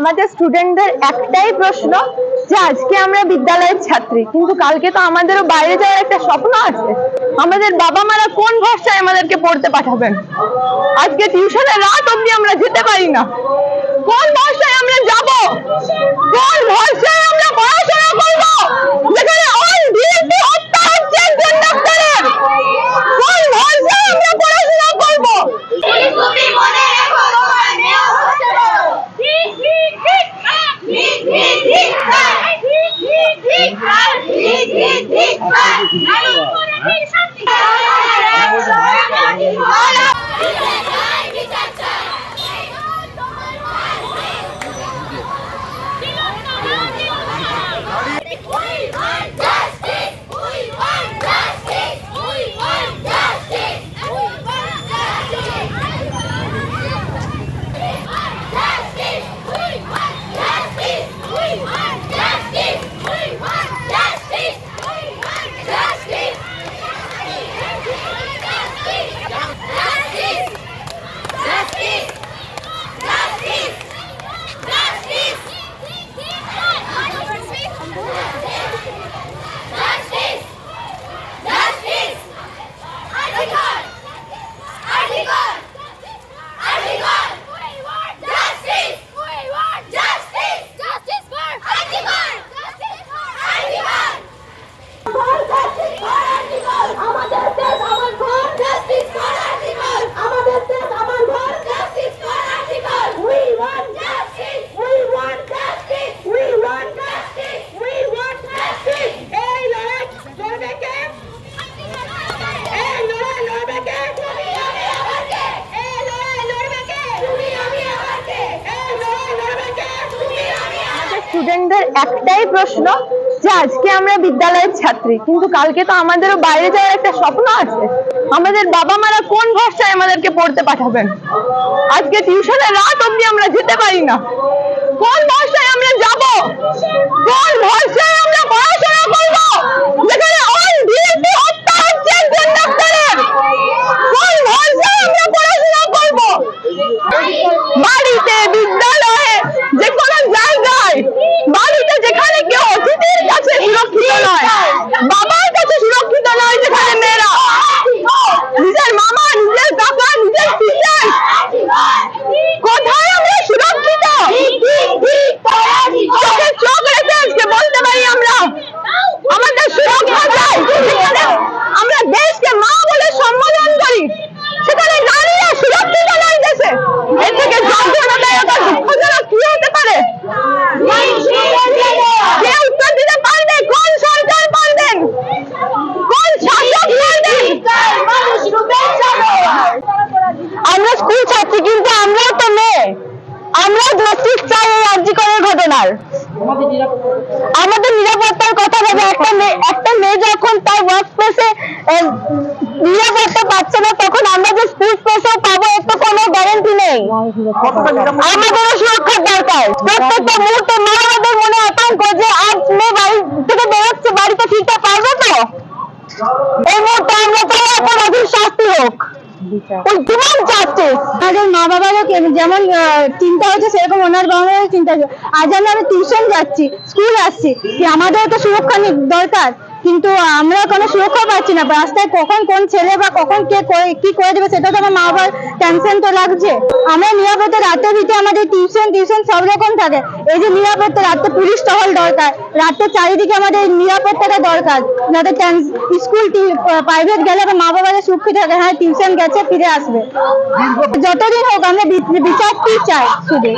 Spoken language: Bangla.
আমাদের স্টুডেন্টদের একটাই প্রশ্ন যে আজকে আমরা বিদ্যালয়ের ছাত্রী। কিন্তু কালকে তো আমাদেরও বাইরে যাওয়ার একটা স্বপ্ন আছে। আমাদের বাবা মারা কোন ভরসায় আমাদেরকে পড়তে পাঠাবেন? আজকে টিউশনে রাত অব্দি আমরা যেতে পারি না। কোন ভরসায় আমরা যাব? ¡Claro! স্টুডেন্টদের একটাই প্রশ্ন যে আজকে আমরা বিদ্যালয়ের ছাত্রী। কিন্তু কালকে তো আমাদেরও বাইরে যাওয়ার একটা স্বপ্ন আছে। আমাদের বাবা মারা কোন ভাষায় আমাদেরকে পড়তে পাঠাবেন? আজকে টিউশনে রাত অব্দি আমরা যেতে পারি না। কোন ভরসায় আমরা যাব কোন ভরসায় আমরা পড়াশোনা করব যেখানে অন ডিউটি হত্যা হচ্ছে একজন ডাক্তারের কোন ভরসায় আমরা পড়াশোনা করব বাড়িতে বিদ্যালয়ে যে কোনো জায়গায় বাড়িতে যেখানে কেউ অতিথির কাছে সুরক্ষিত নয় বাবার কাছে সুরক্ষিত নয় যেখানে মেয়েরা নিজের মামা নিজের কাকা নিজের সিস্টার কোথায় আমরা সুরক্ষিত চোখে চোখ রেখে আজকে বলতে পারি আমরা আমাদের সুরক্ষা চাই যেখানে আমরা দেশকে মা বলে সম্বোধন করি সেখানে নারীরা সুরক্ষিত নয় দেশে এর থেকে যন্ত্রণাদায়ক আর দুঃখজনক কি হতে পারে কে উত্তর দিতে পারবে কোন সরকার পারবেন কোন শাসক পারবেন আমরা স্কুল ছাত্রী কিন্তু আমরাও তো মেয়ে আমরা জাস্টিস চাই এই আর্যিকরের আমাদের নিরাপত্তার কথা ভেবে একটা মেয়ে একটা মেয়ে যখন তার ওয়ার্ক প্লেসে নিরাপত্তা পাচ্ছে না, তখন আমরা যে স্কুল প্লেসেও পাবো, এর তো কোনো গ্যারেন্টি নেই। আমাদেরও সুরক্ষার দরকার। প্রত্যেকটা মুহূর্তে মা আমাদের মনে আতঙ্ক যে আজ মেয়ে বাড়ি থেকে বেরোচ্ছে, বাড়িতে ফিরতে পারবে তো? এই মুহূর্তে আমরা চাই একটা শাস্তি হোক। ডিমান্ড জাস্টিস আমাদের মা বাবারও যেমন চিন্তা হচ্ছে সেরকম ওনার বাবা মায়েরও চিন্তা হচ্ছে। আজ আমি আমি টিউশন যাচ্ছি স্কুল আসছি। আমাদেরও তো সুরক্ষা দরকার। কিন্তু আমরা কোনো সুরক্ষা পাচ্ছি না। রাস্তায় কখন কোন ছেলে বা কখন কে কি করে দেবে সেটা তো আমার মা বাবার টেনশন তো লাগছে। আমরা নিরাপত্তা রাতে ভিতরে আমাদের টিউশন টিউশন সব রকম থাকে। এই যে নিরাপত্তা, রাতে পুলিশ টহল দরকার। রাতে চারিদিকে আমাদের নিরাপত্তাটা দরকার। যাতে স্কুল প্রাইভেট গেলে মা বাবারা সুরক্ষিত থাকে। হ্যাঁ টিউশন গেছে, ফিরে আসবে। যতদিন হোক আমরা বিচারটি চাই শুধু।